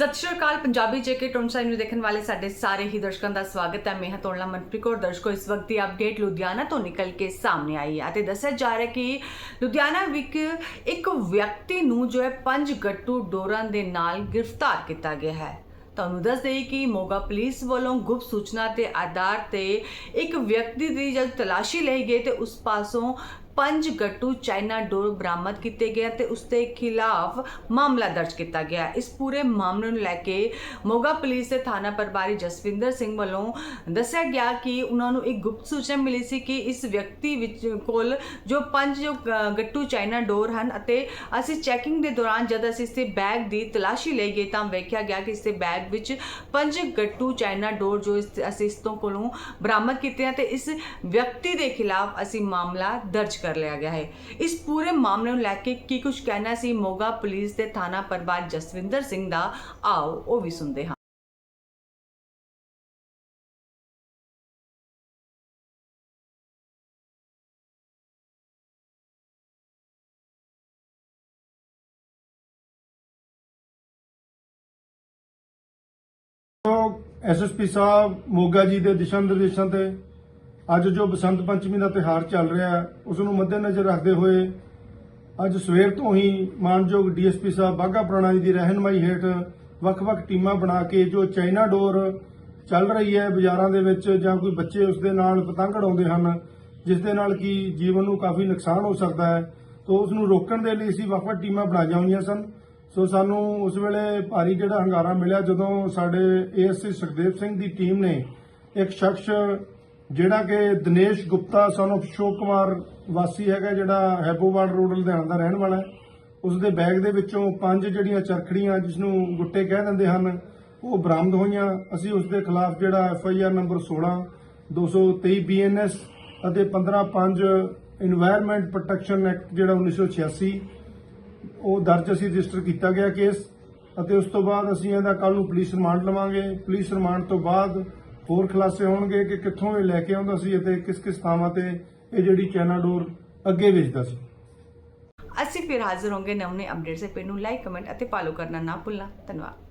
ਸਤਿ ਸ਼੍ਰੀ ਅਕਾਲ, ਪੰਜਾਬੀ ਜੇਕੇ ਟੋਨਸਾਈ ਨੂੰ ਦੇਖਣ ਵਾਲੇ ਸਾਡੇ ਸਾਰੇ ਹੀ ਦਰਸ਼ਕਾਂ ਦਾ ਸਵਾਗਤ ਹੈ। ਮੈਂ ਹਾਂ ਤੋੜਲਾ ਮਨਪ੍ਰੀਤ ਕੌਰ। ਦਰਸ਼ਕੋ, ਇਸ ਵਕਤ ਦੀ ਅਪਡੇਟ ਲੁਧਿਆਣਾ ਤੋਂ ਨਿਕਲ ਕੇ ਸਾਹਮਣੇ ਆਈ ਹੈ ਅਤੇ ਦੱਸਿਆ ਜਾ ਰਿਹਾ ਕਿ ਲੁਧਿਆਣਾ ਵਿੱਚ ਇੱਕ ਵਿਅਕਤੀ ਨੂੰ ਜੋ ਹੈ ਪੰਜ ਗੱਟੂ ਡੋਰਾਂ ਦੇ ਨਾਲ ਗ੍ਰਿਫਤਾਰ ਕੀਤਾ ਗਿਆ ਹੈ। ਤੁਹਾਨੂੰ ਦੱਸ ਦੇਈ ਕਿ ਮੋਗਾ ਪੁਲਿਸ ਵੱਲੋਂ ਗੁਪਤ ਸੂਚਨਾ ਦੇ ਆਧਾਰ ਤੇ ਇੱਕ ਵਿਅਕਤੀ ਦੀ ਜਦ ਤਲਾਸ਼ੀ ਲਈ ਗਈ ਤੇ ਉਸ ਪਾਸੋਂ ਪੰਜ ਗੱਟੂ ਚਾਈਨਾ ਡੋਰ ਬਰਾਮਦ ਕੀਤੇ ਗਏ ਤੇ ਉਸ ਦੇ ਖਿਲਾਫ ਮਾਮਲਾ ਦਰਜ ਕੀਤਾ ਗਿਆ। ਇਸ ਪੂਰੇ ਮਾਮਲੇ ਨੂੰ ਲੈ ਕੇ ਮੋਗਾ ਪੁਲਿਸ ਦੇ ਥਾਣਾ ਪ੍ਰਭਾਰੀ ਜਸਵਿੰਦਰ ਸਿੰਘ ਵੱਲੋਂ ਦੱਸਿਆ ਗਿਆ ਕਿ ਉਹਨਾਂ ਨੂੰ ਇੱਕ ਗੁਪਤ ਸੂਚਨਾ ਮਿਲੀ ਸੀ ਕਿ ਇਸ ਵਿਅਕਤੀ ਵਿੱਚ ਕੋਲ ਜੋ ਪੰਜ ਜੋ ਗੱਟੂ ਚਾਈਨਾ ਡੋਰ ਹਨ ਅਤੇ ਅਸੀਂ ਚੈਕਿੰਗ ਦੇ ਦੌਰਾਨ ਜਦ ਅਸੀਂ ਇਸ ਦੇ ਬੈਗ ਦੀ ਤਲਾਸ਼ੀ ਲਈ ਗਏ ਤਾਂ ਵੇਖਿਆ ਗਿਆ ਕਿ ਇਸ ਦੇ ਬੈਗ ਵਿੱਚ ਪੰਜ ਗੱਟੂ ਚਾਈਨਾ ਡੋਰ ਜੋ ਅਸੀਂ ਇਸ ਤੋਂ ਕੋਲੋਂ ਬਰਾਮਦ ਕੀਤੇ ਹਨ ਤੇ ਇਸ ਵਿਅਕਤੀ ਦੇ ਖਿਲਾਫ ਅਸੀਂ ਮਾਮਲਾ ਦਰਜ ਕਰ ਲਿਆ ਗਿਆ ਹੈ। ਇਸ ਪੂਰੇ ਮਾਮਲੇ ਨੂੰ ਲੈ ਕੇ ਕੀ ਕੁਝ ਕਹਿਣਾ ਸੀ ਮੋਗਾ ਪੁਲਿਸ ਦੇ ਥਾਣਾ ਪ੍ਰਭਾਰੀ ਜਸਵਿੰਦਰ ਸਿੰਘ ਦਾ, ਆਓ ਉਹ ਵੀ ਸੁਣਦੇ ਹਾਂ। ਐਸਐਸਪੀ ਸਾਹਿਬ ਮੋਗਾ ਜੀ ਦੇ ਦਿਸ਼ਾ ਨਿਰਦੇਸ਼ਾਂ ਤੇ ਅੱਜ ਜੋ ਬਸੰਤ ਪੰਚਮੀ ਦਾ ਤਿਹਾਰ ਚੱਲ ਰਿਹਾ ਹੈ, ਉਸ ਨੂੰ ਮੱਦੇਨਜ਼ਰ ਰੱਖਦੇ ਹੋਏ ਅੱਜ ਸਵੇਰ ਤੋਂ ਹੀ ਮਾਨਯੋਗ ਡੀਐਸਪੀ ਸਾਹਿਬ ਬਾਘਾ ਪੁਰਾਣਾ ਜੀ ਦੀ ਰਹਿਨਮਾਈ ਹੇਠ ਵੱਖ-ਵੱਖ ਟੀਮਾਂ ਬਣਾ ਕੇ ਜੋ ਚਾਈਨਾ ਡੋਰ ਚੱਲ ਰਹੀ ਹੈ ਬਾਜ਼ਾਰਾਂ ਦੇ ਵਿੱਚ ਜਾਂ ਕੋਈ ਬੱਚੇ ਉਸ ਦੇ ਨਾਲ ਪਤੰਗ ਉਡਾਉਂਦੇ ਹਨ, ਜਿਸ ਦੇ ਨਾਲ ਕਿ ਜੀਵਨ ਨੂੰ ਕਾਫੀ ਨੁਕਸਾਨ ਹੋ ਸਕਦਾ ਹੈ, ਤੋਂ ਉਸ ਨੂੰ ਰੋਕਣ ਦੇ ਲਈ ਅਸੀਂ ਵੱਖ-ਵੱਖ ਟੀਮਾਂ ਬਣਾਈਆਂ ਹੋਈਆਂ ਸਨ। ਸੋ ਸਾਨੂੰ ਉਸ ਵੇਲੇ ਭਾਰੀ ਜਿਹੜਾ ਹੰਗਾਰਾ ਮਿਲਿਆ ਜਦੋਂ ਸਾਡੇ ਏਐਸਸੀ ਸੁਖਦੇਵ ਸਿੰਘ ਦੀ ਟੀਮ ਨੇ ਇੱਕ ਸ਼ਖਸ ਜਿਹੜਾ ਕਿ ਦਿਨੇਸ਼ ਗੁਪਤਾ ਸਨ ਆਫ ਸ਼ੋਕ ਕੁਮਾਰ ਵਾਸੀ ਹੈਗਾ, ਜਿਹੜਾ ਹੈਬੋਵਾਲ ਰੋਡ ਲੁਧਿਆਣਾ ਦਾ ਰਹਿਣ ਵਾਲਾ ਉਸ ਦੇ ਬੈਗ ਦੇ ਵਿੱਚੋਂ ਪੰਜ ਜਿਹੜੀਆਂ ਚਰਖੜੀਆਂ ਜਿਸ ਨੂੰ ਗੁੱਟੇ ਕਹਿ ਦਿੰਦੇ ਹਨ, ਉਹ ਬਰਾਮਦ ਹੋਈਆਂ। ਅਸੀਂ ਉਸ ਦੇ ਖਿਲਾਫ ਜਿਹੜਾ F I R number 16 223 BNS ਅਤੇ 15 ਪੰਜ এনवायरमेंट ਪ੍ਰੋਟੈਕਸ਼ਨ ਐਕਟ ਜਿਹੜਾ 1986 ਉਹ ਦਰਜ ਅਸੀਂ ਰਜਿਸਟਰ ਕੀਤਾ ਗਿਆ ਕੇਸ ਅਤੇ ਉਸ ਤੋਂ ਬਾਅਦ ਅਸੀਂ ਇਹਦਾ ਕੱਲ ਨੂੰ ਪੁਲਿਸ ਰਿਮਾਂਡ ਲਵਾਂਗੇ। ਪੁਲਿਸ ਰਿਮਾਂਡ ਤੋਂ ਬਾਅਦ ਹੋਰ ਖੁਲਾਸੇ ਹੋਣਗੇ ਕਿ ਕਿੱਥੋਂ ਇਹ ਲੈ ਕੇ ਆਉਂਦਾ ਸੀ ਅਤੇ ਕਿਸ ਕਿਸ ਥਾਵਾਂ ਤੇ ਇਹ ਜਿਹੜੀ ਚਾਈਨਾ ਡੋਰ ਅੱਗੇ ਵੇਚਦਾ ਸੀ। ਅਸੀਂ ਫਿਰ ਹਾਜ਼ਰ ਹੋਵਾਂਗੇ। ਨਵੇਂ ਅਪਡੇਟ ਸੇ ਪੇ ਨੂੰ ਲਾਈਕ, ਕਮੈਂਟ ਅਤੇ ਫਾਲੋ ਕਰਨਾ ਨਾ ਭੁੱਲਣਾ। ਧੰਨਵਾਦ।